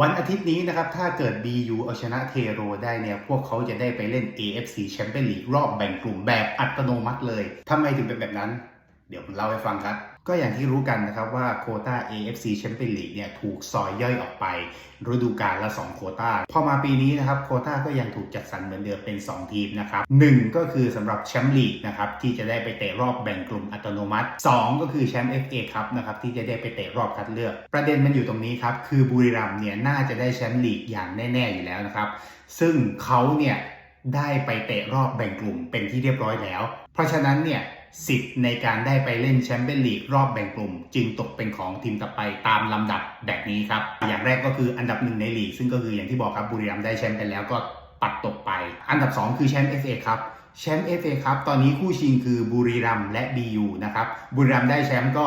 วันอาทิตย์นี้นะครับ ถ้าเกิด BU เอาชนะเทโรได้เนี่ย พวกเขาจะได้ไปเล่น AFC Champions League รอบแบ่งกลุ่มแบบอัตโนมัติเลยทำไมถึงเป็นแบบนั้น ดี๋ยวผมเล่าให้ฟังครับ ก็อย่างที่รู้กันนะครับว่าโคต้า AFC Champions League เนี่ยถูกซอยย่อยออกไปฤดูกาลละ 2 โคต้า พอมาปีนี้นะครับโคต้าก็ยังถูกจัดสรรเหมือนเดิมเป็น 2 ทีมนะครับหนึ่งก็คือสำหรับแชมป์ลีกนะครับที่จะได้ไปเตะรอบแบ่งกลุ่มอัตโนมัติ 2 ก็คือแชมป์ FA ครับนะครับที่จะได้ไปเตะรอบคัดเลือก ประเด็นมันอยู่ตรงนี้ครับคือบุรีรัมย์เนี่ยน่าจะได้แชมป์ลีกอย่างแน่ ๆ อยู่แล้วนะครับซึ่งเขาเนี่ยได้ไปเตะรอบแบ่งกลุ่มเป็นที่เรียบร้อยแล้ว เพราะฉะนั้นเนี่ย สิทธิ์ในการได้ไปเล่นแชมเปี้ยนลีกรอบแบ่งกลุ่ม จึงตกเป็นของทีมต่อไปตามลำดับแบบนี้ครับ อย่างแรกก็คืออันดับหนึ่งในลีก ซึ่งก็คืออย่างที่บอกครับบุรีรัมย์ได้แชมป์ไปแล้วก็ปัดตกไป อันดับ 2 คือแชมป์ FA ครับแชมป์ FA ครับตอนนี้คู่ชิงคือบุรีรัมย์และ BU นะครับบุรีรัมย์ได้แชมป์ก็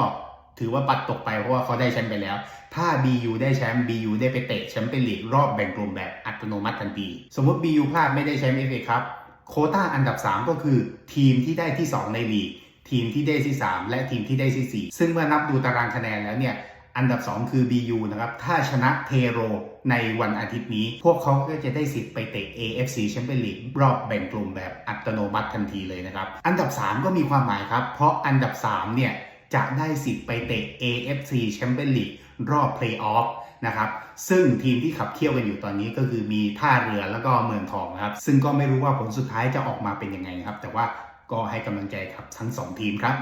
ถือว่าปัดตกไปเพราะว่าเขาได้แชมป์ไปแล้ว ถ้า BU ได้แชมป์ BU ได้ไปเตะแชมเปี้ยนลีกรอบแบ่งกลุ่มแบบอัตโนมัติทันที สมมติ BU พลาดไม่ได้แชมป์ FA ครับ โคต้าอันดับ 3 ก็คือทีมที่ได้ที่ 2 ในลีกทีมที่ได้ที่ 3 และทีมที่ได้ที่ 4 ซึ่งเมื่อนับดูตารางคะแนนแล้วเนี่ยอันดับ 2 คือ BU นะครับ ถ้าชนะเทโรในวันอาทิตย์นี้ พวกเขาก็จะได้สิทธิ์ไปเตะ AFC Champions League รอบแบ่งกลุ่มแบบอัตโนมัติทันทีเลยนะครับ อันดับ 3 ก็มีความหมายครับ เพราะอันดับ 3 เนี่ย จะได้สิทธิ์ไปเตะ AFC Champions League รอบ Playoff นะครับซึ่งทีมที่ขับเคี่ยวกันอยู่ตอนนี้ก็คือมีท่าเรือแล้วก็เมืองทองครับ ซึ่งก็ไม่รู้ว่าผลสุดท้ายจะออกมาเป็นยังไงนะครับ แต่ว่าก็ให้กำลังใจครับทั้งสองทีมครับ